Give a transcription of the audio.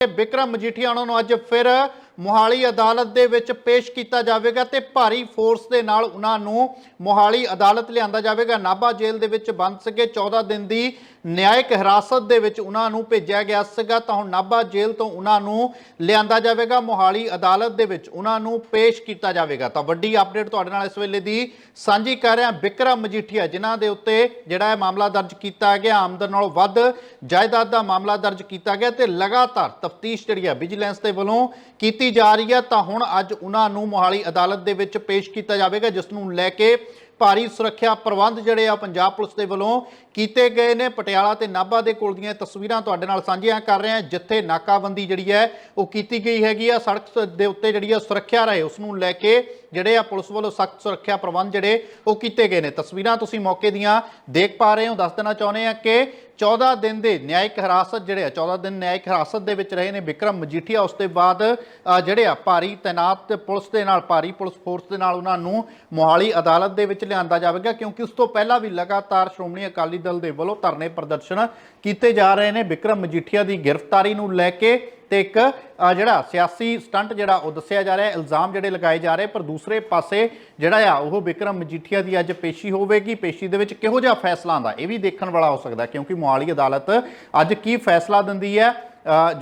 ਬਿਕਰਮ ਮਜੀਠੀਆ ਉਹਨਾਂ ਨੂੰ ਅੱਜ ਫਿਰ ਮੋਹਾਲੀ ਅਦਾਲਤ ਦੇ ਵਿੱਚ ਪੇਸ਼ ਕੀਤਾ ਜਾਵੇਗਾ ਤੇ ਭਾਰੀ ਫੋਰਸ ਦੇ ਨਾਲ ਉਹਨਾਂ ਨੂੰ ਮੋਹਾਲੀ ਅਦਾਲਤ ਲਿਆਂਦਾ ਜਾਵੇਗਾ। ਨਾਭਾ ਜੇਲ੍ਹ ਦੇ ਵਿੱਚ ਬੰਦ ਸੀਗੇ। 14 ਦਿਨ ਦੀ ਨਿਆਇਕ ਹਿਰਾਸਤ ਦੇ ਵਿੱਚ ਉਹਨਾਂ ਨੂੰ ਭੇਜਿਆ ਗਿਆ ਸੀਗਾ। ਤਾਂ ਹੁਣ ਨਾਭਾ ਜੇਲ੍ਹ ਤੋਂ ਉਹਨਾਂ ਨੂੰ ਲਿਆਂਦਾ ਜਾਵੇਗਾ। ਮੋਹਾਲੀ ਅਦਾਲਤ ਦੇ ਵਿੱਚ ਉਹਨਾਂ ਨੂੰ ਪੇਸ਼ ਕੀਤਾ ਜਾਵੇਗਾ। ਤਾਂ ਵੱਡੀ ਅਪਡੇਟ ਤੁਹਾਡੇ ਨਾਲ ਇਸ ਵੇਲੇ ਦੀ ਸਾਂਝੀ ਕਰ ਰਿਹਾ ਬਿਕਰਮ ਮਜੀਠੀਆ, ਜਿਨ੍ਹਾਂ ਦੇ ਉੱਤੇ ਜਿਹੜਾ ਇਹ ਮਾਮਲਾ ਦਰਜ ਕੀਤਾ ਗਿਆ, ਆਮਦਨ ਨਾਲੋਂ ਵੱਧ ਜਾਇਦਾਦ ਦਾ ਮਾਮਲਾ ਦਰਜ ਕੀਤਾ ਗਿਆ ਤੇ ਲਗਾਤਾਰ ਤਫਤੀਸ਼ ਜਿਹੜੀ ਹੈ ਵਿਜੀਲੈਂਸ ਦੇ ਵੱਲੋਂ ਕੀਤੀ ਜਾ ਰਹੀ ਹੈ ਤਾਂ ਹੁਣ ਅੱਜ ਉਹਨਾਂ ਨੂੰ ਮੋਹਾਲੀ ਅਦਾਲਤ ਦੇ ਵਿੱਚ ਪੇਸ਼ ਕੀਤਾ ਜਾਵੇਗਾ, ਜਿਸ ਨੂੰ ਲੈ ਕੇ ਭਾਰੀ ਸੁਰੱਖਿਆ ਪ੍ਰਬੰਧ ਜਿਹੜੇ ਆ ਪੰਜਾਬ ਪੁਲਿਸ ਦੇ ਵੱਲੋਂ ਕੀਤੇ ਗਏ ਨੇ। ਪਟਿਆਲਾ ਤੇ ਨਾਭਾ ਦੇ ਕੋਲ ਦੀਆਂ ਤਸਵੀਰਾਂ ਤੁਹਾਡੇ ਨਾਲ ਸਾਂਝੀਆਂ ਕਰ ਰਹੇ ਹਾਂ, ਜਿੱਥੇ ਨਾਕਾਬੰਦੀ ਜਿਹੜੀ ਹੈ, ਉਹ ਕੀਤੀ ਗਈ ਹੈਗੀ ਆ। ਸੜਕ ਦੇ ਉੱਤੇ ਜਿਹੜੀ ਆ ਸੁਰੱਖਿਆ ਰਹੇ ਉਸ ਨੂੰ ਲੈ ਕੇ ਜਿਹੜੇ ਆ ਪੁਲਿਸ ਵੱਲੋਂ ਸਖਤ ਸੁਰੱਖਿਆ ਪ੍ਰਬੰਧ ਜਿਹੜੇ, ਉਹ ਕੀਤੇ ਗਏ ਨੇ। ਤਸਵੀਰਾਂ ਤੁਸੀਂ ਮੌਕੇ ਦੀਆਂ ਦੇਖ ਪਾ ਰਹੇ ਹੋ। ਦੱਸ ਦੇਣਾ ਚਾਹੁੰਦੇ ਆ ਕਿ 14 ਦਿਨ ਦੇ ਨਿਆਇਕ ਹਿਰਾਸਤ ਜਿਹੜੇ ਆ 14 ਦਿਨ ਨਿਆਇਕ ਹਿਰਾਸਤ ਦੇ ਵਿੱਚ ਰਹੇ ਨੇ ਵਿਕਰਮ ਮਜੀਠੀਆ। ਉਸ ਤੋਂ ਬਾਅਦ ਜਿਹੜੇ ਆ ਭਾਰੀ ਤਾਇਨਾਤ ਪੁਲਿਸ ਦੇ ਨਾਲ, ਭਾਰੀ ਪੁਲਿਸ ਫੋਰਸ ਦੇ ਨਾਲ ਉਹਨਾਂ ਨੂੰ ਮੋਹਾਲੀ ਅਦਾਲਤ ਦੇ ਵਿੱਚ ਲਿਆਂਦਾ ਜਾਵੇਗਾ ਕਿਉਂਕਿ ਉਸ ਤੋਂ ਪਹਿਲਾਂ ਵੀ ਲਗਾਤਾਰ ਸ਼੍ਰੋਮਣੀ ਅਕਾਲੀ ਦਲ ਦੇ ਵੱਲੋਂ ਧਰਨੇ ਪ੍ਰਦਰਸ਼ਨ ਕੀਤੇ ਜਾ ਰਹੇ ਨੇ। ਵਿਕਰਮ ਮਜੀਠੀਆ ਦੀ ਗ੍ਰਿਫਤਾਰੀ ਨੂੰ ਲੈ ਕੇ ਤੇ ਇੱਕ ਜਿਹੜਾ ਸਿਆਸੀ ਸਟੰਟ ਜਿਹੜਾ ਉਹ ਦੱਸਿਆ ਜਾ ਰਿਹਾ ਇਲਜ਼ਾਮ ਜਿਹੜੇ ਲਗਾਏ ਜਾ ਰਹੇ ਪਰ ਦੂਸਰੇ ਪਾਸੇ ਜਿਹੜਾ ਆ ਉਹ ਵਿਕਰਮ ਮਜੀਠੀਆ ਦੀ ਅੱਜ ਪੇਸ਼ੀ ਹੋਵੇਗੀ। ਪੇਸ਼ੀ ਦੇ ਵਿੱਚ ਕਿਹੋ ਜਿਹਾ ਫੈਸਲਾ ਆਂਦਾ ਇਹ ਵੀ ਦੇਖਣ ਵਾਲਾ ਹੋ ਸਕਦਾ ਕਿਉਂਕਿ ਮੋਹਾਲੀ ਅਦਾਲਤ ਅੱਜ ਕੀ ਫੈਸਲਾ ਦਿੰਦੀ ਹੈ ਅ,